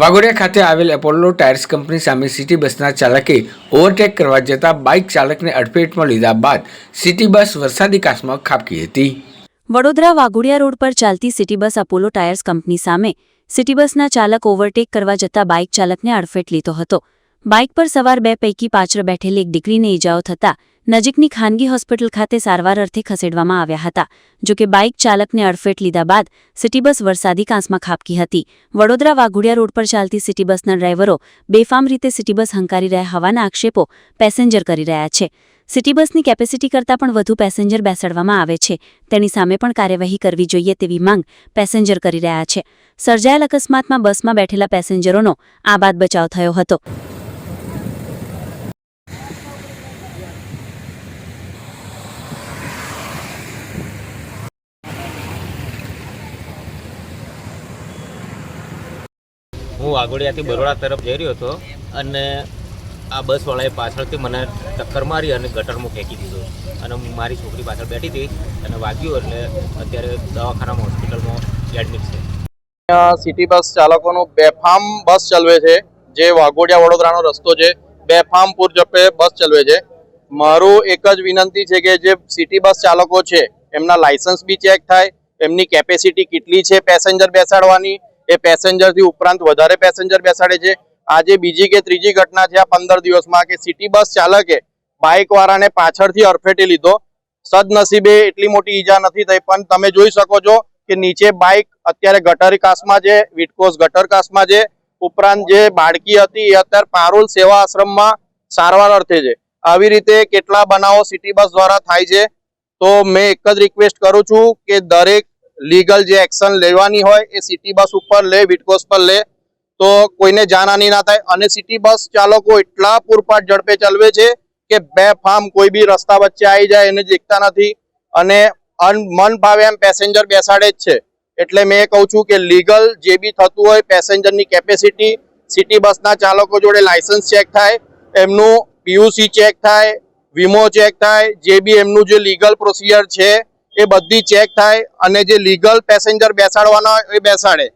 વાઘોડિયા ખાતે આવેલ Apollo tyres company સામે સિટી બસના ચાલકે ઓવરટેક કરવા જતા બાઇક ચાલકને અડફેટમાં લીધા બાદ સિટી બસ વરસાદી કાશમાં ખાબકી હતી. વડોદરા વાઘોડિયા રોડ પર ચાલતી city bus Apollo Tyres company સામે સિટી બસના ચાલક ઓવરટેક કરવા જતા બાઇક ચાલકને અડફેટ લીધો હતો. બાઇક પર સવાર બે પૈકી પાછળ બેઠેલી એક દીકરીને ઇજાઓ થતા નજીકની ખાનગી હોસ્પિટલ ખાતે સારવાર અર્થે ખસેડવામાં આવ્યા હતા જોકે બાઇક ચાલકને અડફેટ લીધા બાદ સિટી બસ વરસાદી કાંસમાં ખાબકી હતી. વડોદરા વાઘુડિયા રોડ પર ચાલતી સિટી બસના ડ્રાઈવરો બેફામ રીતે સિટી બસ હંકારી રહ્યા હોવાના આક્ષેપો પેસેન્જર કરી રહ્યા છે. સિટી બસની કેપેસિટી કરતાં પણ વધુ પેસેન્જર બેસાડવામાં આવે છે. તેની સામે પણ કાર્યવાહી કરવી જોઈએ તેવી માંગ પેસેન્જર કરી રહ્યા છે. સર્જાયેલ અકસ્માતમાં બસમાં બેઠેલા પેસેન્જરોનો આ બાદ બચાવ થયો હતો. હું વાઘોડિયાથી બરોડા તરફ જઈ રહ્યો હતો અને આ બસવાળાએ પાછળથી મને ટક્કર મારી અને ગટરમાં ફેંકી દીધો. અને મારી છોકરી પાછળ બેઠી હતી અને વાગ્યું એટલે અત્યારે દવાખાનામાં, હોસ્પિટલમાં એડમિટ છે. સિટી બસ ચાલકોનું બેફામ બસ ચલવે છે, જે વાઘોડિયા વડોદરાનો રસ્તો છે. બેફામ પૂરજપે બસ ચલવે છે. મારું એક જ વિનંતી છે કે જે સિટી બસ ચાલકો છે, એમના લાયસન્સ બી ચેક થાય, એમની કેપેસિટી કેટલી છે પેસેન્જર બેસાડવાની એ પેસેન્જરથી ઉપરાંત વધારે પેસેન્જર બેસાડે છે. આજે બીજી કે ત્રીજી ઘટના છે આ પંદર દિવસમાં કે સિટી બસ ચાલકે બાઇકવાળાને પાછળથી અડફેટી લીધો. સદનસીબે એટલી મોટી ઈજા નથી થઈ, પણ તમે જોઈ શકો છો કે નીચે બાઇક અત્યારે ગટર કાસમાં છે વિટકોસ ગટર કાસમાં છે. ઉપરાંત જે બાળકી હતી એ અત્યારે પારુલ સેવા આશ્રમમાં સારવાર અર્થે છે. આવી રીતે કેટલા બનાવો સિટી બસ દ્વારા થાય છે? તો મેં એક જ રિક્વેસ્ટ કરું છું કે દરેક લીગલ જે એક્શન લેવાની હોય એ સિટી બસ ઉપર લે વિટકોસ પર લે. તો કોઈને જાનહાની ના થાય. અને સિટી બસ ચાલકો એટલા પૂરપાટ ઝડપે ચલાવે છે કે બે ફાર્મ કોઈ બી રસ્તા વચ્ચે આવી જાય એને દેખતા નથી. અને મન ભાવે એમ પેસેન્જર બેસાડે જ છે. એટલે મેં કહું છું કે લીગલ જે બી થતું હોય પેસેન્જરની કેપેસિટી, સિટી બસના ચાલકો જોડે લાયસન્સ ચેક થાય, એમનું પીયુસી ચેક થાય, વીમો ચેક થાય, જે બી એમનું જે લીગલ પ્રોસિજર છે એ બધી ચેક થાય અને જે લીગલ પેસેન્જર બેસાડવાના એ બેસાડે.